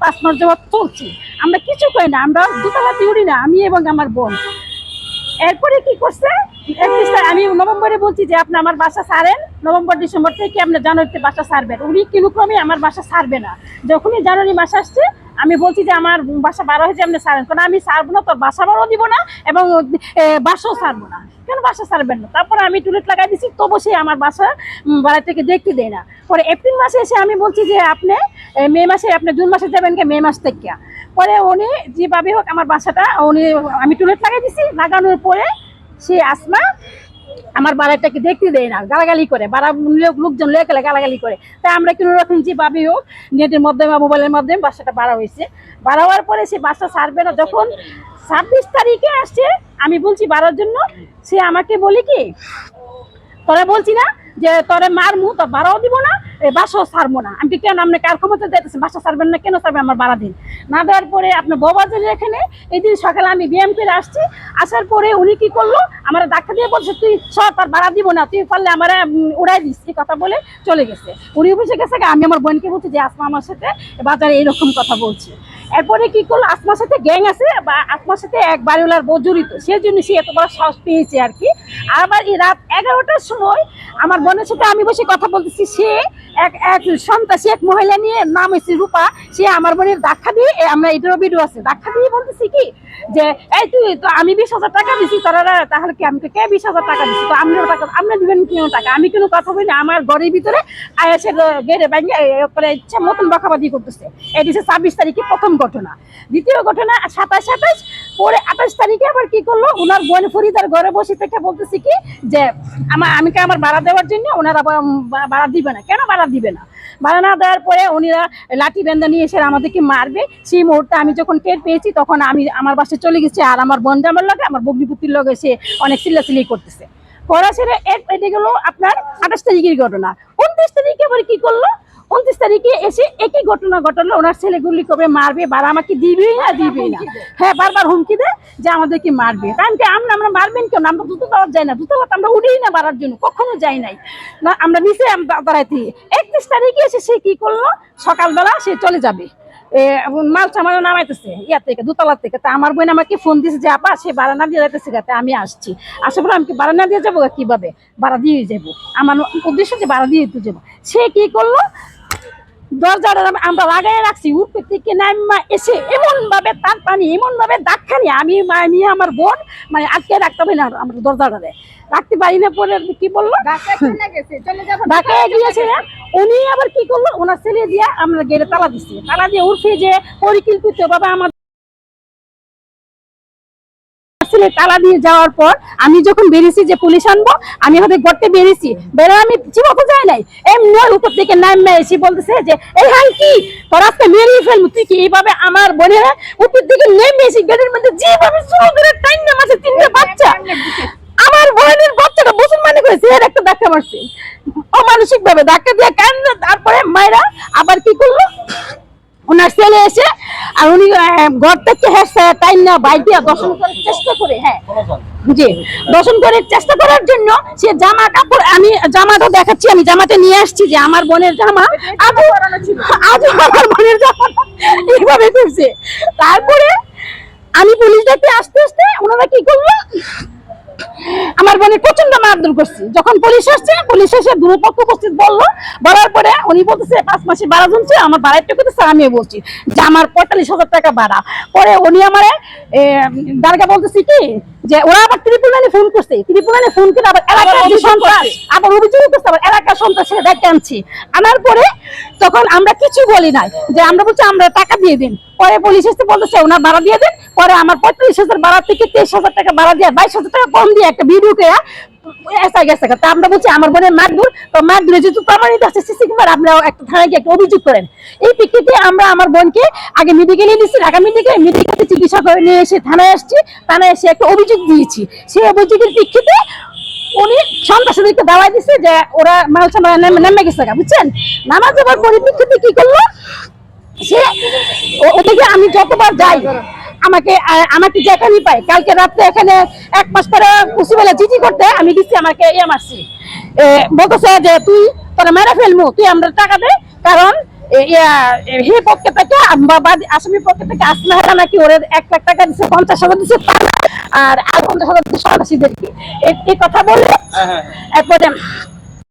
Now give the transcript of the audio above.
পাঁচ মাস যাবত চলছি। আমরা কিছু করি না, আমরা দুতলাতে উড়ি না, আমি এবং আমার বোন। এরপরে কি করছে? আমি নভেম্বরে বলছি যে আপনি আমার বাসা ছাড়েন। নভেম্বর, ডিসেম্বর থেকে আপনি জানুয়ারিতে বাসা সারবেন উনি কিনুক্রমে আমার বাসা ছাড়বে না। যখনই জানুয়ারি মাস আসছে আমি বলছি যে আমার বাসা বারো হয়েছে, আপনি ছাড়েন। কারণ আমি ছাড়বো না তোর বাসা বারো দিব না এবং বাসাও সারবো না। কেন বাসা সারবেন না? তারপরে আমি টুলেট লাগাই দিচ্ছি তবু সে আমার বাসা বাড়ি থেকে দেখতে দেয় না। পরে এপ্রিল মাসে এসে আমি বলছি যে আপনি মে মাসে আপনি জুন মাসে যাবেন কে? মে মাস থেকে। পরে উনি যেভাবে হোক আমার বাসাটা, উনি, আমি টুলেট লাগাই দিছি, লাগানোর পরে সে আসমা আমার বাড়াটাকে দেখতে দেয় না, গালাগালি করে। বাড়া লোক লোকজন লেগে গেলে গালাগালি করে। তাই আমরা কোনো রকম যেভাবে হোক, নেটের মাধ্যমে বা মোবাইলের মাধ্যমে বাসাটা বাড়া হয়েছে। বাড়া হওয়ার পরে সে বাসা ছাড়বে না। যখন ছাব্বিশ তারিখে আসছে আমি বলছি বাড়ার জন্য, সে আমাকে বলি কি, তোরা বলছি না যে তোরে মারমু, তো ভাড়াও দিব না বাসাও ছাড়বো না। আমি কেন, আপনি কার ক্ষমতা দিতেছি বাসা ছাড়বেন না, কেন ছাড়বেন আমার ভাড়া দিন? না দেওয়ার পরে আপনার ববাজারের এখানে এই দিন সকালে আমি ব্যায়াম করে আসছি, আসার পরে উনি কি করল, আমার ডাক্তার দিয়ে বলছে, তুই সব তার ভাড়া দিব না, তুই পারলে আমার উড়াই দিস। এই কথা বলে চলে গেছে। উনি বসে গেছে আমি আমার বোনকে বলছি যে, আসমা আমার সাথে বাজারে এইরকম কথা বলছে। এরপরে কি করল আসমার সাথে গ্যাং আছে, বা আসমার সাথে এক বাড়িওয়ালার বউ জড়িত। সেই জন্য সে এত বড় সাহস পেয়েছে আর কি। আর আবার এই রাত এগারোটার সময় আমার বোনের সাথে আমি বসে কথা বলতেছি, সে এক এক সন্ত্রাসী এক মহিলা নিয়ে নাম হয়েছে রূপা, সে আমার বোনের ধাক্কা দিয়ে আমরা এটারও ভিডিও আছে, ধাক্কা দিয়ে বলতেছি কি? যে, এই তুই, তো আমি বিশ হাজার টাকা দিছি, তোরা তাহলে কি আমি তো কে বিশ হাজার টাকা দিছি? তো আপনার টাকা আপনি দিবেন কেন টাকা? আমি কোনো কথা বলি আমার ঘরের ভিতরে আয়াসের গেড়ে ব্যাঙ্গে করে ইচ্ছা মতন বকাবাদি করতেছে। এটি হচ্ছে ছাব্বিশ তারিখে প্রথম ঘটনা। দ্বিতীয় ঘটনা, সাতাশ সাতাশ, পরে আঠাশ তারিখে আবার কি করল? ওনার বোন ফরিদার ঘরে বসে থেকে বলতেছি কি? যে আমার আমি কি আমার ভাড়া দেওয়ার জন্য ওনারা ভাড়া দিবে না। কেন ভাড়া দিবে না? ভাড়া না দেওয়ার পরে উনিরা লাঠি বেন্দা নিয়ে এসে আমাদেরকে মারবে। সেই মুহূর্তে আমি যখন টের পেয়েছি, তখন আমি আমার বাসায় চলে গেছি আর আমার বোন জামার লগে, আমার বগ্নিপুতির লগে সে অনেক চিল্লাচিল্লি করতেছে। করা এর এটা গেল আপনার আঠাশ তারিখের ঘটনা। উনত্রিশ তারিখে আবার কি করল? উনত্রিশ তারিখে এসে একই ঘটনা ঘটলো। ওনার ছেলেগুলি কবে মারবে বার আমাকে দিবেই না দিবেই না। হ্যাঁ বারবার হুমকি দেয় যে আমাদেরকে মারবে। কারণ কি আমরা আমরা মারবেন কেন? আমরা দেওয়া যাই না। দুটো আমরা উঠেই না বাড়ার জন্য। কখনো যাই নাই। না আমরা নিচে দাঁড়াইতে। একত্রিশ তারিখে এসে সে কী করল? সকালবেলা সে চলে যাবে। মাল সামান্য নামাইতেছে ইয়া থেকে দোতলা থেকে। তা আমার বোন আমাকে ফোন দিয়েছে যে আপা সে ভাড়া না দিয়ে যাইতেছে গাতে আমি আসছি। আসার পরে আমি কি ভাড়া না দিয়ে যাব কীভাবে? ভাড়া দিয়ে যাব। আমার উদ্দেশ্য যে বাড়া দিয়ে যাব। সে কি করল? দরজাটা আমরা লাগাই রাখছি উপর থেকে নামা এসে এমন ভাবে তার পানি এমন ভাবে দাক্ষানি আমি আমি আমার বোন মানে আজকে রাখতে পারি না আমরা দরজাটা রাখতে পারি না পরে কি বলল? ঢাকায় গিয়েছে উনি আবার কি করল? ওনার ছেলে দিয়ে আমরা গেড়ে তালা দিচ্ছি। তালা দিয়ে উঠছে যে পরিকল্পিত বাবা আমার ছেলে তালা দিয়ে যাওয়ার পর আমি যখন বেরিয়েছি যে পুলিশ আনব আমি হয়তো গড়তে বেরিয়েছি। বেরো আমি চিবাতে যাই নাই। এমনি উপর থেকে নামে এসে বলতেছে যে এই হাই কি? তোর আজকে মেরিয়ে ফেলব। তুই কি এইভাবে আমার বোনের উপর থেকে নেমে এসে গেটের মধ্যে যেভাবে শুরু করে টাইম নামাছে তিনটে বাচ্চা। আমার বোনের বাচ্চাটা মুসলমানি করেছে এর একটা ধাক্কা মারছে। অমানসিক ভাবে ধাক্কা দিয়ে কান্না তারপরে মায়েরা আবার কি করল? ওনার ছেলে এসে আর উনি ঘর থেকে হ্যাঁ তাই না? দিয়ে দর্শন করার চেষ্টা করে হ্যাঁ। জি দর্শন করার চেষ্টা করার জন্য সে জামা কাপড় আমি জামাটা দেখাচ্ছি আমি জামাতে নিয়ে আসছি যে আমার বোনের জামা আজও আজও আমার বোনের জামা এইভাবে তারপরে আমি পুলিশ ডাকতে আসতে আসতে ওনারা কি করল? আমার বোনের প্রচণ্ড মারধর করছি। যখন পুলিশ আসছে পুলিশ এসে দুপক্ষ উপস্থিত বলল। বলার পরে উনি বলতেছে পাঁচ মাসে বাড়া জমছে আমার বাড়ার টাকা তো আমিও বলছি। যে আমার পঁয়তাল্লিশ হাজার টাকা বাড়া পরে উনি আমার দারগা বলতেছি কি যে ওরা আবার ত্রিপুরানে ফোন করছে। ত্রিপুরানে ফোন করে আবার এলাকার যে সন্ত্রাস আবার অভিযোগ করছে আবার এলাকার সন্ত্রাস দেখে আনছি আনার পরে তখন আমরা কিছু বলি নাই যে আমরা বলছি আমরা টাকা দিয়ে দিন। পরে পুলিশ এসে বলতেছে, ওনার ভাড়া দিয়ে দেন। পরে আমার পঁয়ত্রিশ হাজার ভাড়া থেকে তেইশ হাজার টাকা ভাড়া দিয়ে, বাইশ হাজার টাকা কম দিয়ে একটা ভিডিও করে গেছে। তা আমরা বলছি, আমার বোনের মারধর। তো মারধরে যেহেতু প্রমাণিত আছে, সিসি ক্যামেরা আপনারা একটা থানায় একটা অভিযোগ করেন। এই প্রেক্ষিতে আমরা আমার বোনকে আগে মেডিকেলে নিচ্ছি ঢাকা মেডিকেল মেডিকেলে চিকিৎসা করে নিয়ে এসে থানায় আসছি। থানায় এসে একটা অভিযোগ দিয়েছি। সেই অভিযোগের প্রেক্ষিতে উনি সন্ত্রাসীদেরকে দাওয়াই দিছে যে ওরা মাল সামাল নেমে গেছে বুঝছেন? নামা যাবার পরিপ্রেক্ষিতে কি করল? সে ওদিকে আমি যতবার যাই আমাকে আমাকে যেখানে পাই কালকে রাত্রে এখানে এক মাস পরে কুচিবেলা চিঠি করতে আমি দিচ্ছি আমাকে ইয়ে মারছি বলতেছে যে তুই তোরা মেরে ফেলব তুই আমরা টাকা দে কারণ হে পক্ষে থেকে আসামি পক্ষে থেকে নাকি ওরে এক লাখ টাকা দিচ্ছে পঞ্চাশ হাজার দিচ্ছে আর আর পঞ্চাশ হাজার দিচ্ছে সন্ত্রাসীদেরকে। এই- কথা বলে হ্যাঁ হ্যাঁ। এরপরে